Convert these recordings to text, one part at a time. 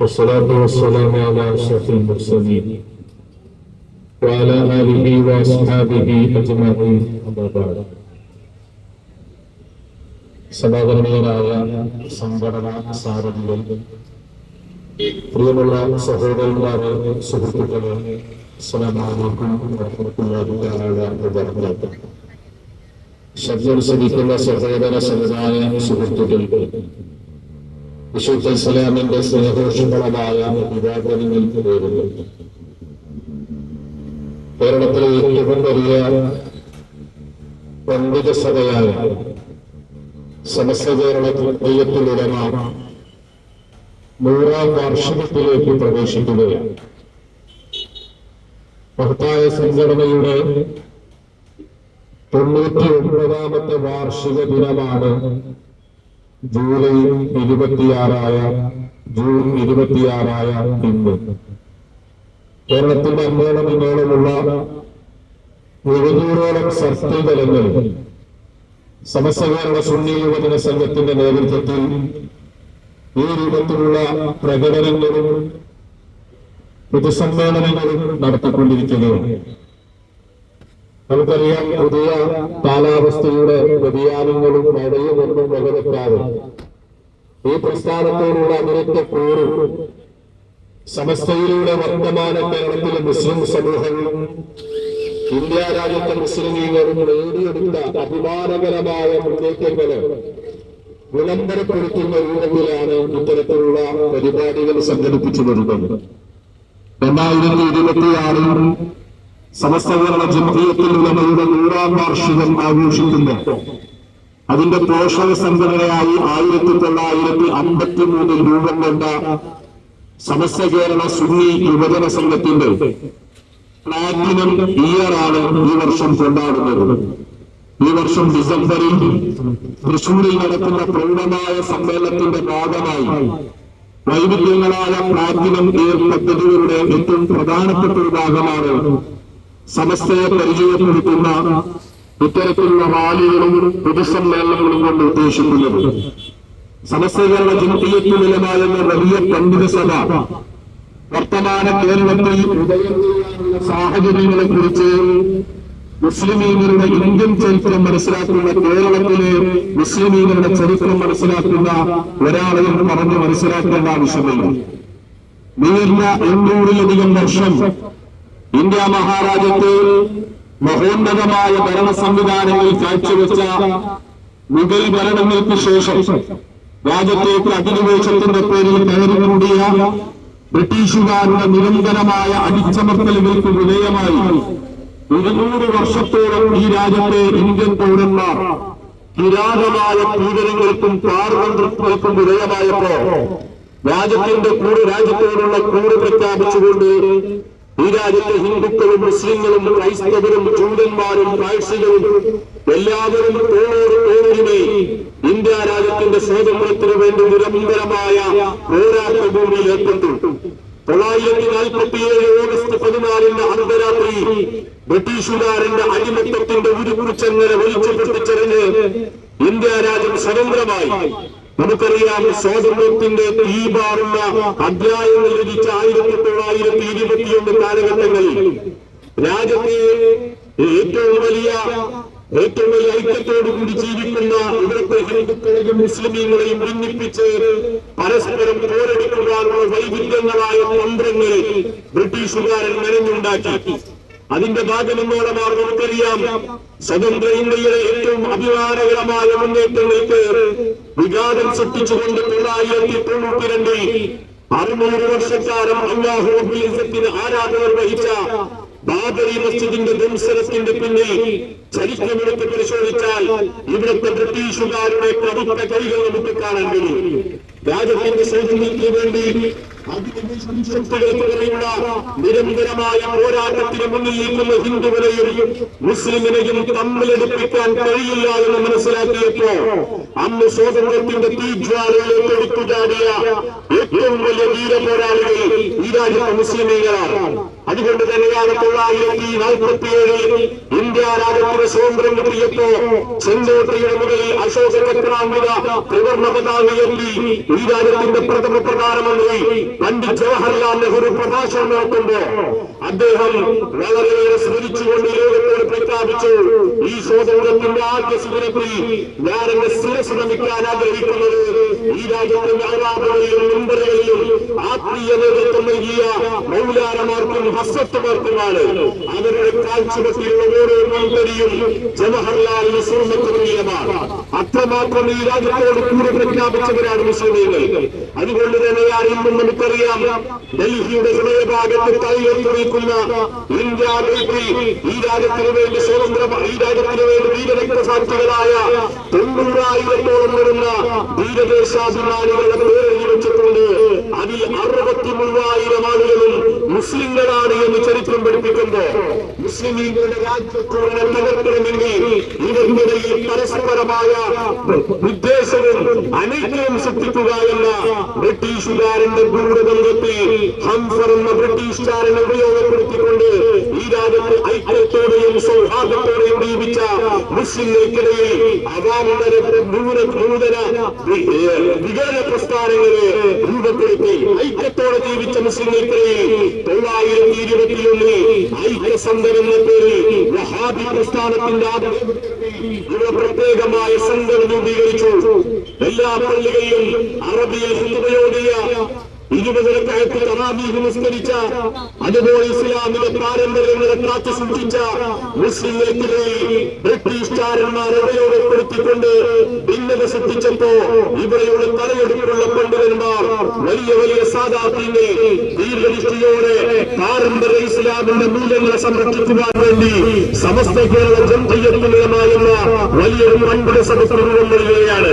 والصلاة والسلام على أشرف المرسلين وعلى آله وأصحابه أجمعين أما بعد സമാദരണീയരായ സംഘടന സാരഥികൾ പ്രിയമുള്ള സഹോദരന്മാരെ സുഹൃത്തുക്കളെ അസ്സലാമലൈക്കും വറഹ്മത്തുള്ളാഹി തആല വബറകാതുഹു ശബ്ദം ശ്രമിക്കുന്ന സഹോദര സമുദായ സുഹൃത്തുക്കൾക്ക് വിശുദ്ധ ഇസ്ലാമിന്റെ സ്നേഹോഷങ്ങളായ വിവാദങ്ങൾ നേരുന്നു കേരളത്തിലെ ഏറ്റവും വലിയ പണ്ഡിത സഭയായ സമസ്ത കേരളത്തിലുടമ നൂറാം വാർഷികത്തിലേക്ക് പ്രവേശിക്കുകയാണ്. മഹത്തായ സംഘടനയുടെ തൊണ്ണൂറ്റി ഒൻപതാമത്തെ വാർഷിക ദിനമാണ് ജൂലൈ ഇരുപത്തിയാറായ ജൂൺ ഇരുപത്തിയാറായ ഇന്ന്. കേരളത്തിന്റെ അങ്ങോളം ഇങ്ങോളമുള്ള എഴുന്നൂറോളം സർക്കിൾ തലങ്ങളിൽ കേരള സുന്നി യുവജന സംഘത്തിന്റെ നേതൃത്വത്തിൽ ഈ രൂപത്തിലുള്ള പ്രകടനങ്ങളും പൊതുസമ്മേളനങ്ങളും നടത്തിക്കൊണ്ടിരിക്കുകയാണ്. നമുക്കറിയാം പുതിയ കാലാവസ്ഥയുടെ വ്യതിയാനങ്ങളും മഴയും ഒന്നും വകവെക്കാതെ ഈ പ്രസ്ഥാനത്തോടുള്ള അതിരത്തെ കൂറും സമസ്തയിലൂടെ വർത്തമാന കേരളത്തിലെ മുസ്ലിം സമൂഹങ്ങൾ ഇന്ത്യ രാജ്യത്തെ മുസ്ലിമീങ്ങളും നേടിയെടുത്ത അഭിമാനകരമായ മുന്നേറ്റങ്ങൾ വിളംബരപ്പെടുത്തുന്ന രൂപത്തിലാണ് ഇത്തരത്തിലുള്ള പരിപാടികൾ സംഘടിപ്പിച്ചു വരുന്നത്. രണ്ടായിരത്തി ഇരുപത്തിയാറിൽ സമസ്ത കേരള ജമഹീയത്തിൽ ഉലമയുടെ നൂറാം വാർഷികം ആഘോഷിക്കുന്നു. അതിന്റെ പോഷക സംഘടനയായി ആയിരത്തി തൊള്ളായിരത്തി അമ്പത്തി മൂന്നിൽ രൂപം കൊണ്ട സമസ്ത കേരള സുന്നി യുവജന സംഘത്തിന്റെ പ്ലാറ്റിനം ഇയറാണ് ഈ വർഷം കൊണ്ടാടുന്നത്. ഈ വർഷം ഡിസംബറിൽ തൃശൂരിൽ നടക്കുന്ന പ്രൗഢമായ സമ്മേളനത്തിന്റെ ഭാഗമായി വൈവിധ്യങ്ങളായ പ്ലാറ്റിനം ഇയർ പദ്ധതികളുടെ ഏറ്റവും പ്രധാനപ്പെട്ട ഒരു ഭാഗമാണ് സമസ്തയെ പരിചയപ്പെടുത്തുന്ന ഇത്തരത്തിലുള്ള റാലികളും പൊതുസമ്മേളനങ്ങളും കൊണ്ട് ഉദ്ദേശിക്കുന്നത് സമസ്തകളുടെ കേരള നിലമായെന്ന വലിയ പണ്ഡിത സഭ വർത്തമാന കേരളത്തിൽ സാഹചര്യങ്ങളെ കുറിച്ച് മുസ്ലിമീങ്ങളുടെ ഇന്ത്യൻ ചരിത്രം മനസ്സിലാക്കുന്ന കേരളത്തിലെ മുസ്ലിമീങ്ങളുടെ ചരിത്രം മനസ്സിലാക്കുന്ന ഒരാളെയും പറഞ്ഞ് മനസ്സിലാക്കേണ്ട ആവശ്യമില്ല. നീർന്ന എണ്ണൂറിലധികം വർഷം ഇന്ത്യ മഹാരാജ്യത്ത് മഹോന്നതമായ ഭരണ സംവിധാനങ്ങൾ കാഴ്ചവെച്ച മുഗൾ ഭരണങ്ങൾക്ക് ശേഷം രാജ്യത്തേക്ക് അധിനിവേശത്തിന്റെ പേരിൽ കയറി കൂടിയ ബ്രിട്ടീഷുകാരുടെ നിരന്തരമായ അടിച്ചമർത്തലുകൾക്ക് വിധേയമായി ഇരുന്നൂറ് വർഷത്തോളം ഈ രാജ്യത്തെ ഇന്ത്യൻ പൗരന്മാർ കിരാതമായ പീഡനങ്ങൾക്കും പാർവന്ത്രങ്ങൾക്കും വിധേയമായപ്പോ രാജ്യത്തിന്റെ കൂടെ രാജ്യത്തോടുള്ള കൂട് പ്രഖ്യാപിച്ചുകൊണ്ട് ഈ രാജ്യത്തെ ഹിന്ദുക്കളും മുസ്ലിങ്ങളും ക്രൈസ്തവരും ജൂതന്മാരും കാഴ്ചകളും എല്ലാവരും തോളോട് ഇന്ത്യ രാജ്യത്തിന്റെ സ്വാതന്ത്ര്യത്തിനു വേണ്ടി നിരന്തരമായ പോരാട്ട ഭൂമിയിൽ ഏർപ്പെട്ടു. തൊള്ളായിരത്തി നാൽപ്പത്തിയേഴ് ഓഗസ്റ്റ് പതിനാലിന് അർദ്ധരാത്രി ബ്രിട്ടീഷുകാരന്റെ അടിമത്തത്തിന്റെ ഉരുക്കുറിച്ചങ്ങനെ വലിച്ചു പൊട്ടിച്ചെറിഞ്ഞ് ഇന്ത്യ രാജ്യം സ്വതന്ത്രമായി. നമുക്കറിയാം സ്വാതന്ത്ര്യത്തിന്റെ തീപാറുന്ന അധ്യായങ്ങൾ രചിച്ച ആയിരത്തി തൊള്ളായിരത്തി ഇരുപത്തിയൊന്ന് കാലഘട്ടങ്ങളിൽ രാജ്യത്തെ ഏറ്റവും വലിയ ഏറ്റവും വലിയ ഐക്യത്തോടു കൂടി ജീവിക്കുന്ന ഇവിടുത്തെ ഹിന്ദുക്കളെയും മുസ്ലിമീങ്ങളെയും ഭിന്നിപ്പിച്ച് പരസ്പരം പോരടിക്കുവാനുള്ള വൈവിധ്യങ്ങളായ തന്ത്രങ്ങൾ ബ്രിട്ടീഷുകാരൻ മെനഞ്ഞുണ്ടാക്കി അതിന്റെ ഭാഗമെന്നോളമാണ് നമുക്കറിയാം. സ്വതന്ത്ര ഇന്ത്യയിലെ ഏറ്റവും അഭിമാനകരമായ മുന്നേറ്റങ്ങൾക്ക് വിഘാതം സൃഷ്ടിച്ചുകൊണ്ട് തൊള്ളായിരത്തി തൊണ്ണൂറ്റി രണ്ടിൽ അറുന്നൂറ് വർഷക്കാലം അള്ളാഹു അബ്ബുലിസത്തിന് ആരാധന വഹിച്ച ബാബരി മസ്ജിദിന്റെ ദംസനത്തിന്റെ പിന്നിൽ ചരിത്രമെടുത്ത് പരിശോധിച്ചാൽ ഇവിടുത്തെ ബ്രിട്ടീഷുകാരുടെ കടുത്ത കൈകൾ നമുക്ക് കാണാൻ കഴിയും. രാജ്യത്തിന്റെ സ്വാതന്ത്ര്യത്തിന് വേണ്ടി നിരന്തരമായ പോരാട്ടത്തിന് മുന്നിൽ നിൽക്കുന്ന ഹിന്ദുവിനെയും മുസ്ലിമിനെയും തമ്മിലെടുപ്പിക്കാൻ കഴിയില്ല എന്ന് മനസ്സിലാക്കിയപ്പോ അന്ന് സ്വാതന്ത്ര്യത്തിന്റെ തീജ്വാലയിലേക്ക് എടുത്തുചാടിയ ഏറ്റവും വലിയ വീര പോരാളികൾ ഈ രാജ്യത്തെ മുസ്ലിമീങ്ങളാണ്. അതുകൊണ്ട് തന്നെയാണ് തൊള്ളായിരത്തി നാൽപ്പത്തിയേഴിൽ ഇന്ത്യ രാജ്യത്തിന് സ്വാതന്ത്ര്യം കിട്ടിയപ്പോ ചെങ്കോട്ടയുടെ മുകളിൽ അശോക ചക്രാന്വിത ത്രിവർണ പതാക ഉയർത്തി ഈ രാജ്യത്തിന്റെ പ്രഥമ പ്രധാനമന്ത്രി പണ്ഡിറ്റ് ജവഹർലാൽ നെഹ്റു പ്രഭാഷണം നടത്തുമ്പോ അദ്ദേഹം വളരെയേറെ സ്മരിച്ചുകൊണ്ട് ലോകത്തോട് പ്രഖ്യാപിച്ചു ഈ സ്വാതന്ത്ര്യത്തിന്റെ ആദ്യ സുദിനത്തിൽ ഞാൻ എന്റെ ശിരസ് നമിക്കാൻ ആഗ്രഹിക്കുന്നത് ഈ രാജ്യത്തിന്റെ ആരാധനയിലും മുമ്പറുകളിലും ആത്മീയ നേതൃത്വം നൽകിയ മൗലാനമാർക്കും ഹസത്തുമാർക്കുമാണ് അവരുടെ കാഴ്ചവെട്ടിലുള്ള ഓരോ മന്ത്രിയും ജവഹർലാൽ നെഹ്റുമാണ് അത്രമാത്രം ഈ രാജ്യത്തോട് കൂടെ പ്രഖ്യാപിച്ചവരാണ് മുസ്ലിമീങ്ങൾ. അതുകൊണ്ട് തന്നെയാണ് ഇന്നും നമുക്കറിയാം ഡൽഹിയുടെ ഹൃദയഭാഗത്ത് തലയെത്തി നിൽക്കുന്ന ഇന്ത്യ ഈ രാജ്യത്തിന് വേണ്ടി സ്വതന്ത്ര ഈ രാജ്യത്തിന് വേണ്ടി വീരരക്തസാക്ഷികളായ തൊണ്ണൂറായിരത്തോളം വരുന്ന ധീരദേശാഭിമാനികളുടെ പേരെഴുതി വെച്ചിട്ടുണ്ട്. അതിൽ അറുപത്തി മൂവായിരം ആളുകളും മുസ്ലിങ്ങളാണ് എന്ന് ചരിത്രം പഠിപ്പിക്കുമ്പോ മുസ്ലിമീങ്ങളുടെ രാജ്യത്തോടെ തകർക്കണമെങ്കിൽ ഇവർക്കിടയിൽ പരസ്പരമായ ഉദ്ദേശവും അനൈക്യം സൃഷ്ടിക്കുക എന്ന ബ്രിട്ടീഷുകാരന്റെ ഗൂഢബന്ധത്തിൽ ഹംസർ എന്ന ബ്രിട്ടീഷുകാരനെ ഉപയോഗപ്പെടുത്തിക്കൊണ്ട് ഈ രാജ്യത്ത് ഐക്യത്തോടെയും സൗഹാർദ്ദത്തോടെയും ജീവിച്ച മുസ്ലിങ്ങൾക്കിടയിൽ അവാന്തര നൂതന പ്രസ്ഥാനങ്ങളെ രൂപപ്പെടുത്തി ഐക്യത്തോടെ ജീവിച്ച മുസ്ലിങ്ങൾക്കിടയിൽ തൊള്ളായിരത്തി ഇരുപത്തിയൊന്നിൽ ഐക്യസന്ധം എന്ന പേരിൽ വഹാബി പ്രസ്ഥാനത്തിന്റെ ഇവിടെ പ്രത്യേകമായ സംഘം രൂപീകരിച്ചു. എല്ലാ പള്ളികളിലും അറബിയിൽ ഹിന്ദുയോടിയ കയറ്റി തറാബീഹ് നിസ്കരിച്ച അതുപോലെ ഇസ്ലാമിക പാരമ്പര്യങ്ങളെ കാത്തു സൂക്ഷിച്ച മുസ്ലിങ്ങൾക്കിടയിൽ ബ്രിട്ടീഷുകാരന്മാർ ഉപയോഗപ്പെടുത്തിക്കൊണ്ട് ഭിന്നത സൃഷ്ടിച്ചപ്പോ ഇവിടെയുള്ള തലയെടുപ്പുള്ള പണ്ഡിതന്മാർ വലിയ വലിയ സാധാത്യങ്ങൾ ദീർഘദൃഷ്ടിയോടെ പാരമ്പര്യ ഇസ്ലാമിന്റെ മൂല്യങ്ങളെ സംരക്ഷിക്കുവാൻ വേണ്ടി സമസ്ത കേരള ജനതയെത്തുന്നതുമായിരുന്ന വലിയൊരു പണ്ഡിത സദസ് രൂപം നൽകുകയാണ്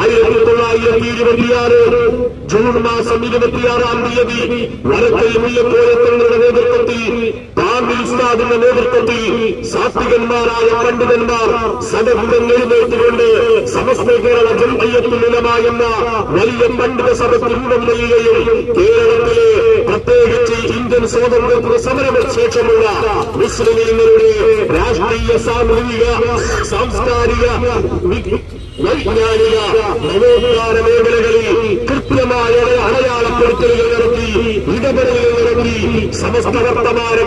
ആയിരത്തി തൊള്ളായിരത്തി ഇരുപത്തിയാറ് ജൂൺ മാസം ഇരുപത്തിയാറാം തീയതി വരക്കൽ മുല്ലക്കോയത്തങ്ങളുടെ നേതൃത്വത്തിൽ പാമ്പിൽ ഉസ്താദിന്റെ നേതൃത്വത്തിൽ സാത്വികന്മാരായ പണ്ഡിതന്മാർ സദഗ്ധം എഴുന്നേറ്റുകൊണ്ട് സമസ്ത കേരള ജനതയെത്തുന്നതുമായെന്ന വലിയ പണ്ഡിത സഭയ്ക്ക് രൂപം നൽകുകയും കേരളത്തിലെ പ്രത്യേകിച്ച് ഇന്ത്യൻ സ്വാതന്ത്ര്യത്തിന് സമരപ്രശേഷമുള്ള ശേഷമുള്ള മുസ്ലിമീങ്ങളുടെ രാഷ്ട്രീയ സാമൂഹിക സാംസ്കാരിക വൈജ്ഞാനിക നവോത്ഥാന മേഖലകളിൽ കൃത്യമായ അടയാളപ്പെടുത്തലുകൾ നടത്തി ഇടപെടലുകൾ നടത്തി സമസ്ത വർത്തമാന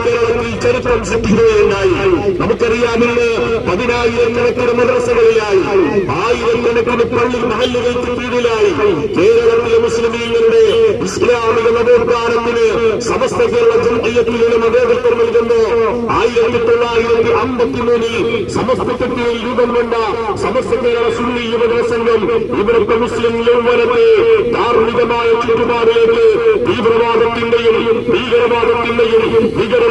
കേരളത്തിൽ ശ്രദ്ധിക്കുകയുണ്ടായി നമുക്കറിയാമില്ല പതിനായിരം പതിനായിരക്കണക്കിന് മദ്രസകളിലായി ആയിരക്കണക്കിന് പള്ളി മഹല്ലുകൾക്ക് കീഴിലായി കേരളത്തിലെ മുസ്ലിമീങ്ങളുടെ ഇസ്ലാമിക നവോത്ഥാനത്തിന് സമസ്ത കേരള ജനതയത്തിലും നേതൃത്വം നൽകുന്നു. ആയിരത്തി തൊള്ളായിരത്തി അമ്പത്തിമൂന്നിൽ സമസ്തത്തിൽ രൂപം കൊണ്ട സമസ്ത കേരള സുന്നി യുവജന സംഘം ഇവിടുത്തെ മുസ്ലിം യൗവനത്തെ ധാർമ്മികമായ ചുറ്റുപാടിലേക്ക് തീവ്രവാദത്തിന്റെയും ഭീകരവാദത്തിന്റെയും ഭീകര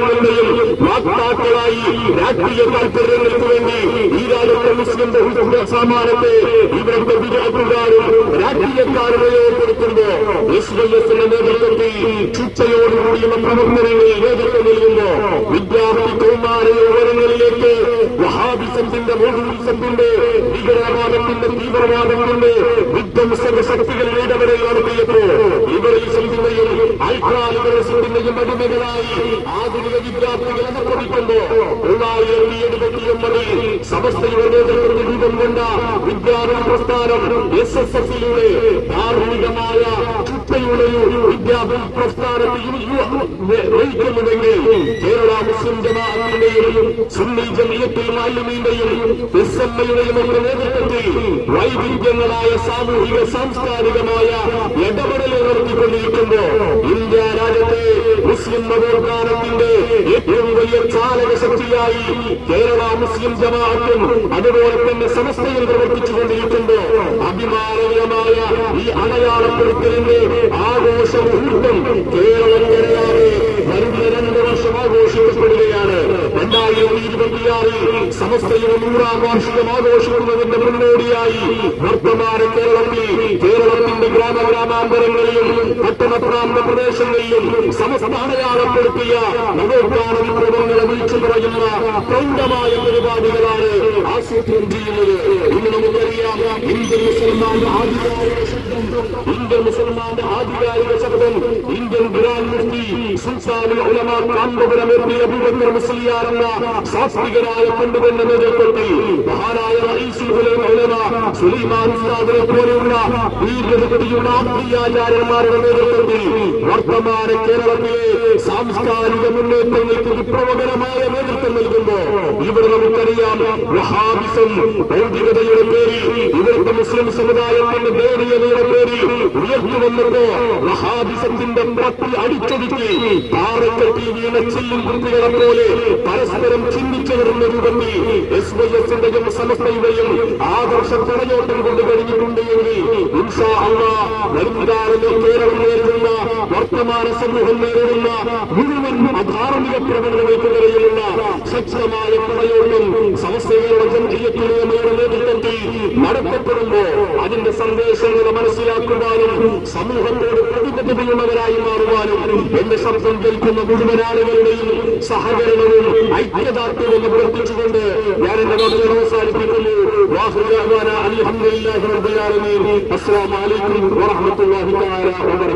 വിധ്വംസകവാദങ്ങളുടെയും വാക്താക്കളായി രാഷ്ട്രീയ താല്പര്യങ്ങൾക്ക് വേണ്ടി ഈ രാജ്യത്തെ മുസ്ലിം ബഹുജന സമാനത്തെ ഇവരുടെ വിജയക്കാരും രാഷ്ട്രീയക്കാരും ഉപയോഗപ്പെടുത്തുമ്പോ എസ് വൈ എസിന്റെ നേതൃത്വത്തിൽ ചുച്ചയോടുകൂടിയുള്ള പ്രവർത്തനങ്ങളിൽ നേതൃത്വം നൽകുമ്പോ വിദ്യാർത്ഥി കൗമാര യൗവനങ്ങളിലേക്ക് വഹാബിസത്തിന്റെ മോഡുലിസത്തിന്റെ ഭീകരവാദത്തിന്റെ തീവ്രവാദത്തിന്റെ വിധ്വംസക ശക്തികളുടെ ഇടപെടൽ നടത്തിയപ്പോ അൽഖാലിബറസിന്റെയും അടിമകളായി ആധുനിക വിദ്യാർത്ഥികൾ അനുഭവിക്കുമ്പോ തൊള്ളായിരത്തി എഴുപത്തിയൊമ്പതിൽ സമസ്തയുടെ നേതൃത്വത്തിൽ രൂപം കൊണ്ട വിദ്യാർത്ഥി പ്രസ്ഥാനം എസ് എസ് എഫിലൂടെ ധാർമ്മികമായ ചുറ്റയുടെയും വിദ്യാഭ്യാസ കേരള മുസ്ലിം ജമാഅത്തിന്റെയും സുന്നി ജമീയത്തിൽ ഒക്കെ നേതൃത്വത്തിൽ വൈവിധ്യങ്ങളായ സാമൂഹിക സാംസ്കാരികമായ ഇടപെടലുകൾ നടത്തിക്കൊണ്ടിരിക്കുമ്പോ ഇന്ത്യ രാജ്യത്തെ മുസ്ലിം നവോത്ഥാനത്തിന്റെ ഏറ്റവും വലിയ ചാലക ശക്തിയായി കേരള മുസ്ലിം ജമാഅത്തും അതുപോലെ തന്നെ സമസ്തയിൽ പ്രവർത്തിച്ചുകൊണ്ടിരിക്കുമ്പോ അഭിമാനകരമായ ഈ അടയാളപ്പെടുത്തലിന്റെ ആഘോഷ കേരളം കരയാതെ വരുന്ന രണ്ട് വർഷം ആഘോഷിക്കപ്പെടുകയാണ് രണ്ടായിരത്തി ഇരുപത്തിയാറിൽ സമസ്തയുടെ നൂറാം വാർഷികം ആഘോഷിക്കുന്നതിന്റെ മുന്നോടിയായി വർത്തമാന കേരളത്തിൽ കേരളത്തിന്റെ ഗ്രാമഗ്രാമാന്തരങ്ങളിലും പട്ടണ പ്രാന്ത പ്രദേശങ്ങളിലും സമസ്ത അടയാളപ്പെടുത്തിയ നവോത്ഥാന വിപ്ലവങ്ങളെ വിളിച്ചു പറയുന്ന പ്രൗഢമായ പരിപാടികളാണ് ആസൂത്രണം ചെയ്യുന്നത്. ഇന്ന് നമുക്കറിയാം ഇന്ത്യൻ മുസൽമാൻ ആധികാരിക ശബ്ദം ഇന്ത്യൻ മുസൽമാന്റെ ആധികാരിക ശബ്ദം ഇന്ത്യൻ ഗ്രാൻഡ് മുഫ്തി ഉലമ കാന്തപുരം എത്തി അബൂബക്കർ മുസ്ലിയാർ എന്ന സാത്വികനായ പണ്ഡിതന്റെ നേതൃത്വത്തിൽ മഹാനായ സുലൈമാൻ ഉസ്താദിനെ പോലെയുള്ള വീര്യവൃത്തിയുള്ള ആത്മീയാചാര്യന്മാരുടെ നേതൃത്വത്തിൽ വർത്തമാന കേരളത്തിലെ സാംസ്കാരിക മുന്നേറ്റങ്ങൾക്ക് വിപ്ലവകരമായ നേതൃത്വം നൽകുമ്പോ ഇവിടെ നമുക്കറിയാം വഹാബിസം ഭൗതികതയുടെ പേരിൽ ഇവിടുത്തെ മുസ്ലിം സമുദായത്തിന്റെ ദേവീയതയുടെ പേരിൽ ഉയർത്തി വന്നപ്പോ വഹാബിസത്തിന്റെ പ്രത്തി അടിച്ചൊതുക്കി പാറക്കെട്ടി വീണ ചില്ലും കുട്ടികളെ പോലെ പരസ്പരം ചിന്തിച്ചു വരുന്ന രൂപത്തിൽ എസ് വൈ എസിന്റെയും സമസ്തയുടെയും ആദർശ തുണയോട്ടം കൊണ്ട് കഴിഞ്ഞിട്ടുണ്ട് എങ്കിൽ വരുംകാലത്ത് കേരളം നേരിടുന്ന വർത്തമാന സമൂഹം നേരിടുന്ന മുഴുവൻ അധാർമിക പ്രവണതകൾക്കെതിരെയുള്ള ശക്തമായ പടയോട്ടം സമസ്തയുടെ ജനകീയത്തിലയുടെ നേതൃത്വത്തിൽ നടത്തപ്പെടുമ്പോ അതിന്റെ സന്ദേശങ്ങൾ മനസ്സിലാക്കുവാനും മാറുവാനും എന്റെ ശബ്ദം കേൾക്കുന്ന മുഴുവൻ ആളുകളുടെയും സഹകരണവും ഐക്യദാർഢ്യവും പ്രവർത്തിച്ചുകൊണ്ട് ഞാൻ എന്റെ വാക്കുകൾ അവസാനിപ്പിക്കുന്നു. അസ്സാം അലഹമുല്ലാഹി റബ്ബിൽ